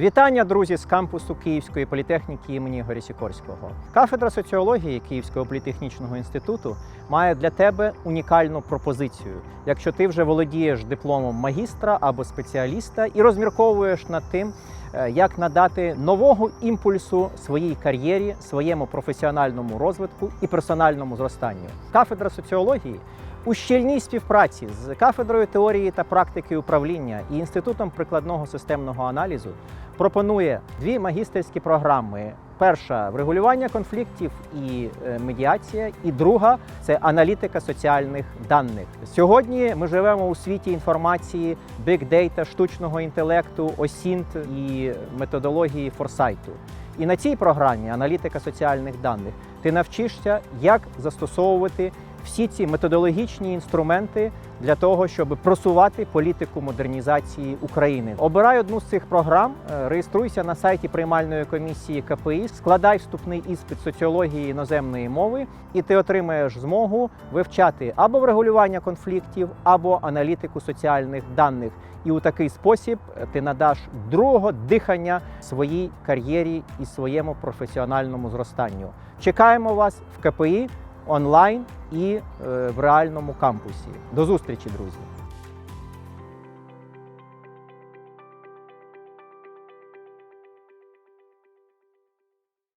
Вітання, друзі, з кампусу Київської політехніки імені Ігоря Сікорського. Кафедра соціології Київського політехнічного інституту має для тебе унікальну пропозицію. Якщо ти вже володієш дипломом магістра або спеціаліста і розмірковуєш над тим, е, як надати нового імпульсу своїй кар'єрі, своєму професіональному розвитку і персональному зростанню. Кафедра соціології у щільній співпраці з кафедрою теорії та практики управління і інститутом прикладного системного аналізу пропонує дві магістерські програми. Перша врегулювання конфліктів і е, медіація, і друга це аналітика соціальних даних. Сьогодні ми живемо у світі інформації, биг-дейта, штучного інтелекту, осінт і методології форсайту. І на цій програмі аналітика соціальних даних ти навчишся, як застосовувати всі ці методологічні інструменти для того, щоб просувати політику модернізації України. Обирай одну з цих програм, е, реєструйся на сайті приймальної комісії КПІ, складай вступний іспит соціології іноземної мови, і ти отримаєш змогу вивчати або врегулювання конфліктів, або аналітику соціальних даних. І у такий спосіб е, ти надаш другого дихання своїй кар'єрі і своєму професіональному зростанню. Чекаємо вас в КПІ онлайн і е, в реальному кампусі. До зустрічі, друзі!